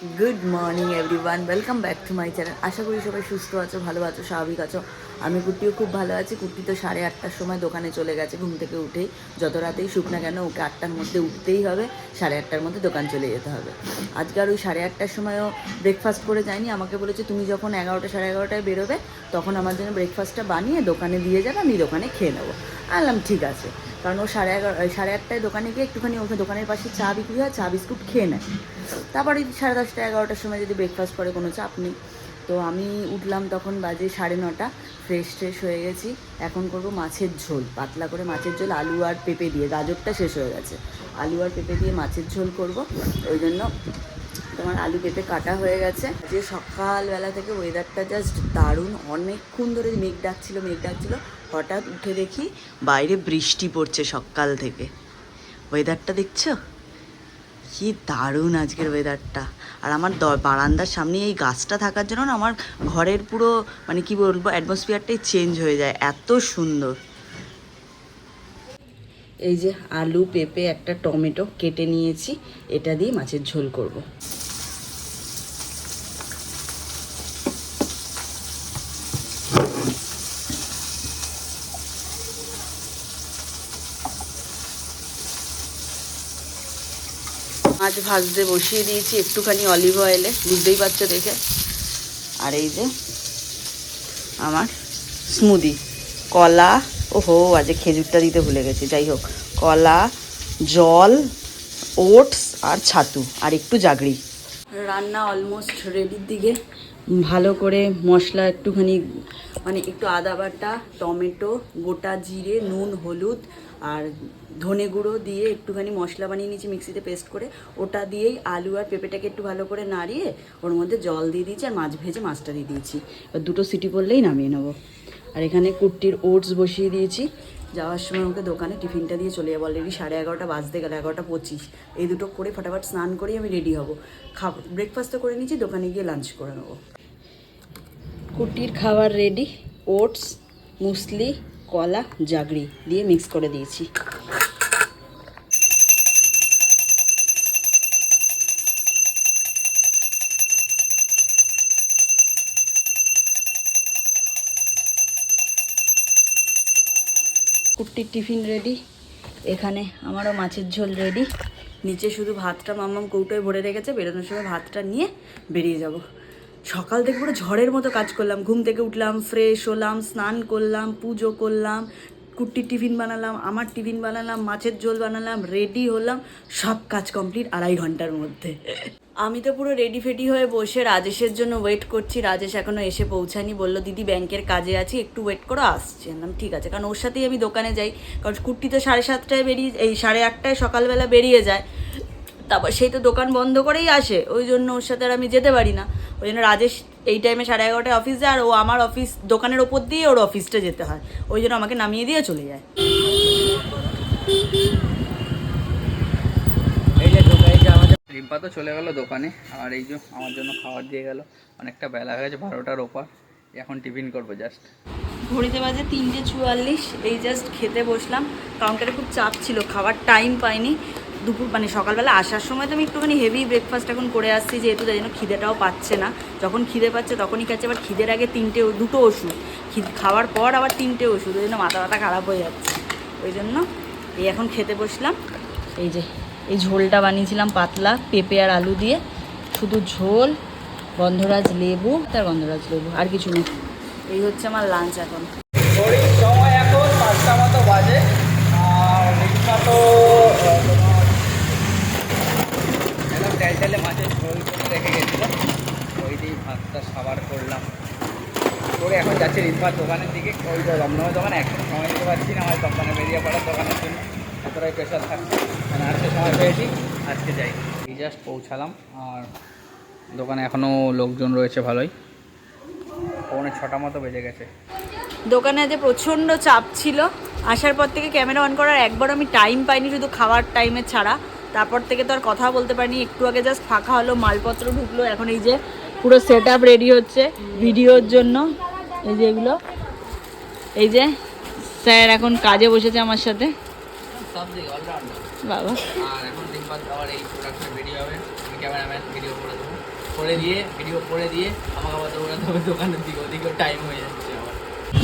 Good morning everyone welcome back to my channel আশা করি সবাই সুস্থ আছো, ভালো আছো, স্বাভাবিক আছো। আমি কুর্তিও খুব ভালো আছি। কুর্তি তো সাড়ে আটটার সময় দোকানে চলে গেছে ঘুম থেকে উঠেই। যত রাতেই শুক না কেন ওকে আটটার মধ্যে উঠতেই হবে। সাড়ে আটটার মধ্যে দোকান চলে যেতে হবে। আজকে আর ওই সাড়ে আটটার সময়ও ব্রেকফাস্ট করে যায়নি। আমাকে বলেছে, তুমি যখন এগারোটা, সাড়ে এগারোটায় বেরোবে, তখন আমার জন্য ব্রেকফাস্টটা বানিয়ে দোকানে দিয়ে যাবে, আমি দোকানে খেয়ে নেব। আনলাম ঠিক আছে। কারণ ও সাড়ে এগারো সাড়ে আটটায় দোকানে গিয়ে একটুখানি ওকে দোকানের পাশে চা বিক্রি হয়, চা বিস্কুট খেয়ে নেয়। তারপরে সাড়ে দশটা, এগারোটার সময় যদি ব্রেকফাস্ট করে, কোনো চাপ নেই। তো আমি উঠলাম তখন বাজে সাড়ে নটা ফ্রেশ ট্রেশ হয়ে গেছি। এখন করব মাছের ঝোল, পাতলা করে মাছের ঝোল, আলু আর পেঁপে দিয়ে। গাজরটা শেষ হয়ে গেছে। আলু আর পেঁপে দিয়ে মাছের ঝোল করব। ওই জন্য তোমার আলু পেঁপে কাটা হয়ে গেছে। যে সকালবেলা থেকে ওয়েদারটা জাস্ট দারুণ। অনেকক্ষণ ধরে মেঘ ডাকছিল মেঘ ডাকছিল। হঠাৎ উঠে দেখি বাইরে বৃষ্টি পড়ছে সকাল থেকে। ওয়েদারটা দেখছ? কি দারুণ আজকের ওয়েদারটা আর আমার বারান্দার সামনে এই গাছটা থাকার জন্য না আমার ঘরের পুরো মানে কি বলব অ্যাটমসফিয়ারটাই চেঞ্জ হয়ে যায়। এত সুন্দর। এই যে আলু, পেঁপে, একটা টমেটো কেটে নিয়েছি। এটা দিয়ে মাছের ঝোল করব। মাছ ভাজতে বসিয়ে দিয়েছি একটুখানি অলিভ অয়েলে, বুঝতেই পারছ দেখে। আর এই যে আমার স্মুদি, কলা, ওহো আজকে খেজুরটা দিতে ভুলে গেছি, যাই হোক। কলা, জল, ওটস আর ছাতু, আর একটু জাগড়ি। রান্না অলমোস্ট রেডির দিকে। ভালো করে মশলা একটুখানি মানে একটু আদা বাটা, টমেটো, গোটা জিরে, নুন, হলুদ, আর ধনে গুঁড়ো দিয়ে একটুখানি মশলা বানিয়ে নিয়েছি মিক্সিতে পেস্ট করে। ওটা দিয়েই আলু আর পেঁপেটাকে একটু ভালো করে নাড়িয়ে ওর মধ্যে জল দিয়ে দিয়েছি আর মাছ ভেজে মাছটা দিয়ে দিয়েছি। এবার দুটো সিটি পড়লেই নামিয়ে নেব। আর এখানে কুর্তির ওটস বসিয়ে দিয়েছি। যাওয়ার সময় ওকে দোকানে টিফিনটা দিয়ে চলে যাব। অলরেডি সাড়ে এগারোটা বাজতে গেলে, এগারোটা পঁচিশ। এই দুটো করে ফটাফট স্নান করেই আমি রেডি হব। খাব ব্রেকফাস্টও করে নিয়েছি, দোকানে গিয়ে লাঞ্চ করে নেব। কুটির খাবার রেডি ওটস, মুসলি, কলা, জাগরি দিয়ে মিক্স করে দিয়েছি। কুট্টির টিফিন রেডি এখানে আমারও মাছের ঝোল রেডি নিচে শুধু ভাতটা মাম্মাম কৌটোয় ভরে রেখেছে, বেরোনোর সময় ভাতটা নিয়ে বেরিয়ে যাব। সকাল থেকে পুরো ঝড়ের মতো কাজ করলাম, ঘুম থেকে উঠলাম ফ্রেশ হলাম, স্নান করলাম, পুজো করলাম, কুট্টির টিফিন বানালাম, আমার টিফিন বানালাম, মাছের ঝোল বানালাম রেডি হলাম, সব কাজ কমপ্লিট আড়াই ঘণ্টার মধ্যে। আমি তো পুরো রেডি ফেডি হয়ে বসে রাজেশের জন্য ওয়েট করছি। রাজেশ এখনও এসে পৌঁছায়নি। বলল, দিদি, ব্যাংকের কাজে আছি, একটু ওয়েট করো, আসছি। আমি ঠিক আছে। কারণ ওর সাথেই আমি দোকানে যাই। কারণ কুর্তি তো সাড়ে সাতটায় বেরিয়ে, এই সাড়ে আটটায় সকালবেলা বেরিয়ে যায়। তারপর সেই তো দোকান বন্ধ করেই আসে। ওই জন্য ওর সাথে আর আমি যেতে পারি না। ওই জন্য রাজেশ এই টাইমে সাড়ে এগারোটায় অফিস যায় আর ও আমার অফিস দোকানের ওপর দিয়ে ওর অফিসটা যেতে হয়। ওই জন্য আমাকে নামিয়ে দিয়ে চলে যায় এই যে দোকানে যে আমাদের রিম্পা তো চলে গেল দোকানে, আর এই যে আমার জন্য খাবার দিয়ে গেল। অনেকটা বেলা হয়ে গেছে, বারোটার ওপর। এখন টিফিন করব জাস্ট ঘড়িতে বাজে তিনটে চুয়াল্লিশ, এই জাস্ট খেতে বসলাম। কাউন্টারে খুব চাপ ছিল, খাবার টাইম পাইনি। দুপুর মানে সকালবেলা আসার সময় তো আমি একটুখানি হেভি ব্রেকফাস্ট এখন করে আসছি, যেহেতু তাই জন্য খিদেটাও পাচ্ছে না। যখন খিদে পাচ্ছে তখনই খাচ্ছে আবার খিদের আগে তিনটে, দুটো ওষুধ। খাওয়ার পর আবার তিনটে ওষুধ, ওই জন্য মাথা ব্যথা খারাপ হয়ে যাচ্ছে। ওই জন্য এই এখন খেতে বসলাম। এই যে এই ঝোলটা বানিয়েছিলাম পাতলা, পেঁপে আর আলু দিয়ে। শুধু ঝোল, গন্ধরাজ লেবু, তার গন্ধরাজ লেবু, আর কিছু নেই। এই হচ্ছে আমার লাঞ্চ এখন। পাঁচটা মতো বাজে। আর তো মাছের ঝোল রেখে ওই দিয়ে ভাতটা করলাম। করে এখন দোকানের দিকে। ওই রমনামের দোকানে এখন সময় দিতে পারছি না। আমার দোকানে বেরিয়ে পড়ার দোকানের জন্য। এতটাই প্রেশার থাকছে। মানে আজকে পেয়েছি। আজকে যাই। এই জাস্ট পৌঁছালাম আর দোকানে এখনও লোকজন রয়েছে ভালোই। পৌনে ছটা মতো বেজে গেছে। দোকানে আজ প্রচণ্ড চাপ ছিল। আসার পর থেকে ক্যামেরা অন করার একবার আমি টাইম পাইনি শুধু খাওয়ার টাইমে ছাড়া। তারপর থেকে তো আর কথা বলতে পারিনি। একটু আগে জাস্ট ফাঁকা হলো মালপত্র ঢুকলো। এখন এই যে পুরো সেট আপ রেডি হচ্ছে ভিডিওর জন্য। এই যে এগুলো। এই যে স্যার এখন কাজে বসেছে আমার সাথে। সব দিকে অলরাউন্ডার বাবা। আর এখন আবার এই প্রোডাক্টটা ভিডিও হবে। আমি ক্যামেরাম্যান ভিডিও করে দেবো। করে দিয়ে ভিডিও করে দিয়ে আমাকে আবার দৌড়াতে হবে দোকানের দিকে ওদিকেও টাইম হয়ে যাচ্ছে আবার।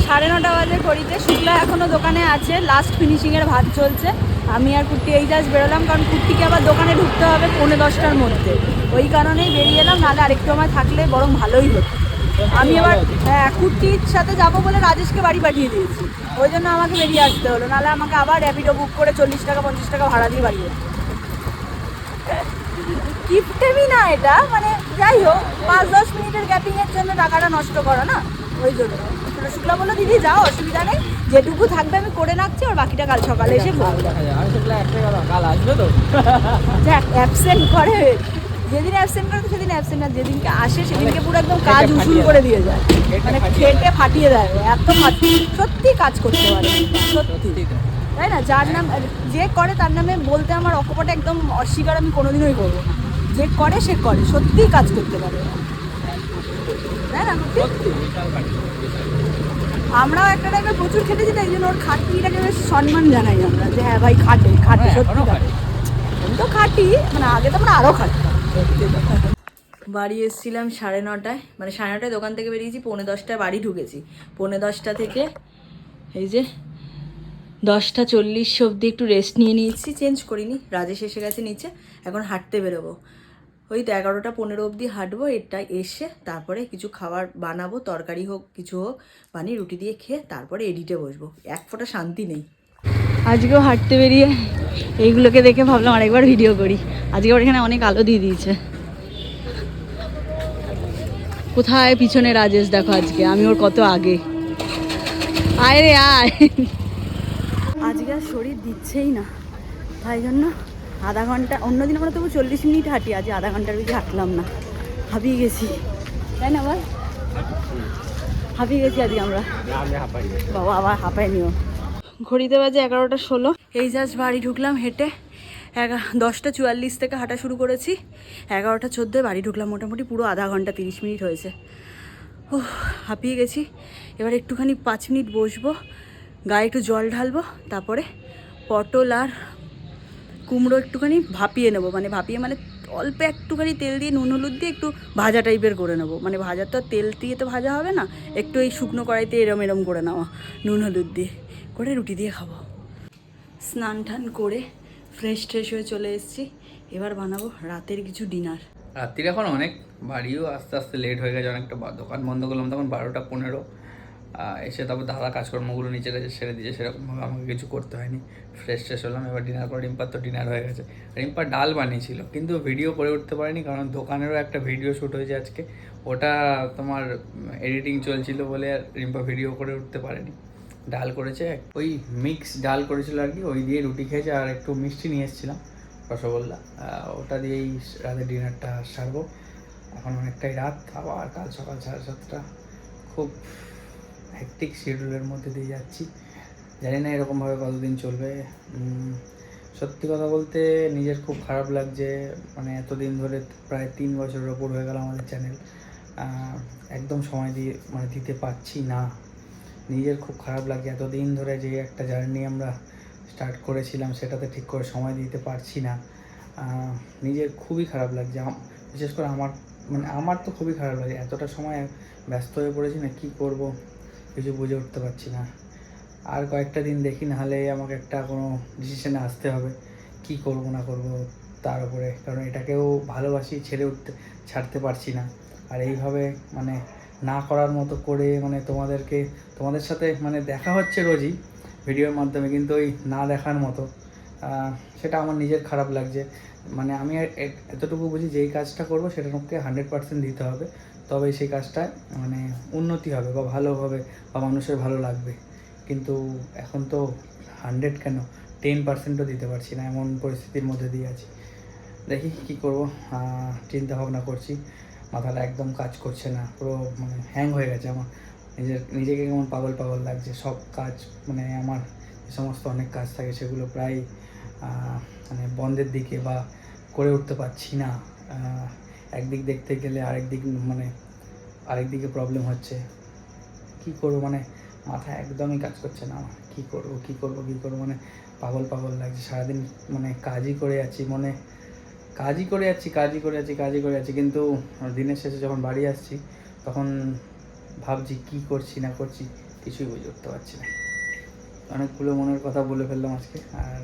সাড়ে নটা বাজে করিতে শুক্লা এখনও দোকানে আছে। লাস্ট ফিনিশিং এর ভাত চলছে। আমি আর কুর্তি এই জাস্ট বেরোলাম। কারণ কুর্তিকে আবার দোকানে ঢুকতে হবে পৌনে দশটার মধ্যে। ওই কারণেই বেরিয়ে এলাম। নাহলে আরেকটু আমার থাকলে বরং ভালোই হতো। আমি এবার হ্যাঁ কুর্তির সাথে যাব বলে রাজেশকে বাড়ি পাঠিয়ে দিয়েছি। ওই জন্য আমাকে বেরিয়ে আসতে হলো। নাহলে আমাকে আবার র্যাপিডো বুক করে চল্লিশ টাকা পঞ্চাশ টাকা ভাড়া দিয়ে বাড়ি যেতে কিপটেমি না এটা মানে যাই হোক পাঁচ দশ মিনিটের গ্যাপিং এর জন্য টাকাটা নষ্ট করো না ওই জন্য। শুক্লা বলল দিদি যাও অসুবিধা নেই যেটুকু থাকবে আমি করে রাখছি আর বাকিটা কাল সকালে এসে কাল আসবে তো। দেখ অ্যাবসেন্ট করে যেদিন অ্যাবসেন্ট করে সেদিন অ্যাবসেন্ট না যেদিনকে আসে সেদিনকে পুরো একদম কাজ খেটে উসুল করে দিয়ে যায়। খেটে মানে খেটে ফাটিয়ে দেয় এত সত্যি কাজ করতে পারে। সত্যি। সত্যি তাই। না? যার নাম যে করে তার নামে বলতে আমার অকপটে একদম অস্বীকার আমি কোনোদিনই করব না। যে করে সে করে সত্যিই কাজ করতে পারে। তাই না? সত্যি। আমরাও একটা টাইমে প্রচুর খেটেছি তাই জন্য ওর খাটনিটাকে বেশ সম্মান জানাই আমরা যে হ্যাঁ ভাই খাটে খাটে সত্যি খাটে। তো খাটি মানে আগে তো আমরা আরও খাটতাম। বাড়ি এসেছিলাম সাড়ে নটায় মানে সাড়ে নটায় দোকান থেকে বেরিয়েছি, পৌনে দশটায় বাড়ি ঢুকেছি। পৌনে দশটা থেকে এই যে দশটা চল্লিশ অবধি একটু রেস্ট নিয়ে নিয়েছি চেঞ্জ করিনি, রাজেশ এসে গেছে নিচে, এখন হাঁটতে বেরোবো। ওই তো এগারোটা পনেরো অবধি হাঁটবো, এটা এসে তারপরে কিছু খাবার বানাবো, তরকারি হোক, কিছু হোক, বানিয়ে রুটি দিয়ে খেয়ে তারপরে এডিটে বসবো। এক ফোঁটা শান্তি নেই। আজকেও হাঁটতে বেরিয়ে এইগুলোকে দেখে ভাবলাম আরেকবার ভিডিও করি। আজকে ওর এখানে অনেক আলো দিয়ে দিয়েছে। কোথায় পিছনে রাজেশ দেখো আজকে? আমি ওর কত আগে। আয় রে আয়। আজকে আর শরীর দিচ্ছেই না। তাই জন্য আধা ঘণ্টা অন্যদিন আমরা তবু চল্লিশ মিনিট হাঁটি আজ আধা ঘণ্টার বেশি হাঁটলাম না। হাঁপিয়ে গেছি। তাই না বল? হাঁপিয়ে গেছি আজকে আমরা। বাবা আবার হাঁপায় নিও ঘড়িতে বাজে এগারোটা ষোলো। এই জাস্ট বাড়ি ঢুকলাম হেঁটে। দশটা চুয়াল্লিশ থেকে হাঁটা শুরু করেছি। এগারোটা চোদ্দোয় বাড়ি ঢুকলাম। মোটামুটি পুরো আধা ঘণ্টা তিরিশ মিনিট হয়েছে। ও হাঁপিয়ে গেছি। এবার একটুখানি পাঁচ মিনিট বসবো, গায়ে একটু জল ঢালবো, তারপরে পটল আর কুমড়ো একটুখানি ভাপিয়ে নেব। মানে ভাপিয়ে মানে অল্প একটুখানি তেল দিয়ে, নুন, হলুদ দিয়ে একটু ভাজা টাইপের করে নেব। মানে ভাজা তো তেল দিয়ে তো ভাজা হবে না, একটু এই শুকনো কড়াইতে এরম এরম করে নেওয়া, নুন, হলুদ দিয়ে। করে রুটি দিয়ে খাব। স্নান টান করে ফ্রেশ ট্রেশ হয়ে চলে এসেছি। এবার বানাবো রাতের কিছু ডিনার রাত্রির এখন অনেক বাড়িও আস্তে আস্তে লেট হয়ে গেছে, অনেকটা দোকান বন্ধ করলাম তখন বারোটা পনেরো। এসে তারপর দাদা কাজকর্মগুলো নিচে গেছে, সেরে দিয়েছে, সেরকমভাবে আমাকে কিছু করতে হয়নি। ফ্রেশ ট্রেশ হলাম, এবার ডিনার করে রিম্পার তো ডিনার হয়ে গেছে। রিম্পার ডাল বানিয়েছিল, কিন্তু ভিডিও করে উঠতে পারিনি, কারণ দোকানেরও একটা ভিডিও শ্যুট হয়েছে আজকে। ওটা তোমার এডিটিং চলছিল বলে রিম্পা ভিডিও করে উঠতে পারেনি। ডাল করেছে ওই মিক্স ডাল করেছিল আর কি, ওই দিয়ে রুটি খেয়েছে আর একটু মিষ্টি নিয়ে এসেছিলাম রসগোল্লা। ওটা দিয়েই রাতে ডিনারটা সারবো। এখন অনেকটাই রাত, আবার কাল সকাল সাড়ে সাতটা। খুব হেকটিক শিডিউলের মধ্যে দিয়ে যাচ্ছি। জানি না এরকমভাবে কতদিন চলবে। সত্যি কথা বলতে নিজের খুব খারাপ লাগছে। মানে এতদিন ধরে প্রায় তিন বছরের ওপর হয়ে গেল আমাদের চ্যানেল একদম সময় দিয়ে মানে দিতে পারছি না। নিজের খুব খারাপ লাগে। এতদিন ধরে যে একটা জার্নি আমরা স্টার্ট করেছিলাম, সেটাতে ঠিক করে সময় দিতে পারছি না। নিজের খুবই খারাপ লাগছে। বিশেষ করে আমার মানে আমার তো খুবই খারাপ লাগে। এতটা সময় ব্যস্ত হয়ে পড়েছি না, কী করব? কিছু বুঝে উঠতে পারছি না। আর কয়েকটা দিন দেখি, নাহলে আমাকে একটা কোনো ডিসিশনে আসতে হবে। কি করব, না করব তার উপরে। কারণ এটাকেও ভালোবাসি, ছেড়ে উঠতে, ছাড়তে পারছি না। আর এইভাবে মানে না করার মতো করে মানে তোমাদেরকে, তোমাদের সাথে মানে দেখা হচ্ছে রোজই ভিডিওর মাধ্যমে, কিন্তু ওই না দেখার মতো। সেটা আমার নিজের খারাপ লাগছে। মানে আমি এতটুকু বুঝি যেই কাজটা করব সেটার মধ্যে হান্ড্রেড পার্সেন্ট দিতে হবে। তবে সেই কাজটায় মানে উন্নতি হবে বা ভালো হবে বা মানুষের ভালো লাগবে। কিন্তু এখন তো হান্ড্রেড কেন? টেন পার্সেন্টও দিতে পারছি না, এমন পরিস্থিতির মধ্যে দিয়ে আছি। দেখি কি করব চিন্তা ভাবনা করছি। মাথাটা একদম কাজ করছে না, পুরো মানে হ্যাং হয়ে গেছে আমার। নিজের, নিজেকে কেমন পাগল পাগল লাগছে, সব কাজ মানে আমার, যে সমস্ত অনেক কাজ থাকে সেগুলো প্রায় মানে বন্ধের দিকে বা করে উঠতে পারছি না। একদিক দেখতে গেলে আরেক দিক মানে আরেক দিকে প্রবলেম হচ্ছে। কি করব মানে মাথা একদমই কাজ করছে না আমার। কী করব কী করব কী করব মানে পাগল পাগল লাগছে। সারাদিন মানে কাজই করে যাচ্ছি মনে কাজই করে যাচ্ছি, কাজই করে যাচ্ছি, কাজই করে যাচ্ছি। কিন্তু দিনের শেষে যখন বাড়ি আসছি, তখন ভাবছি কি করছি, না করছি, কিছুই বুঝে উঠতে পারছি না। অনেকগুলো মনের কথা বলে ফেললাম আজকে, আর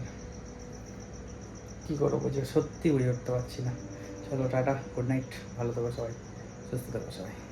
কী করব বুঝে সত্যি বুঝে উঠতে পারছি না। চলো, টাটা, গুড নাইট, ভালো থাকো সবাই, সুস্থ থাকো সবাই।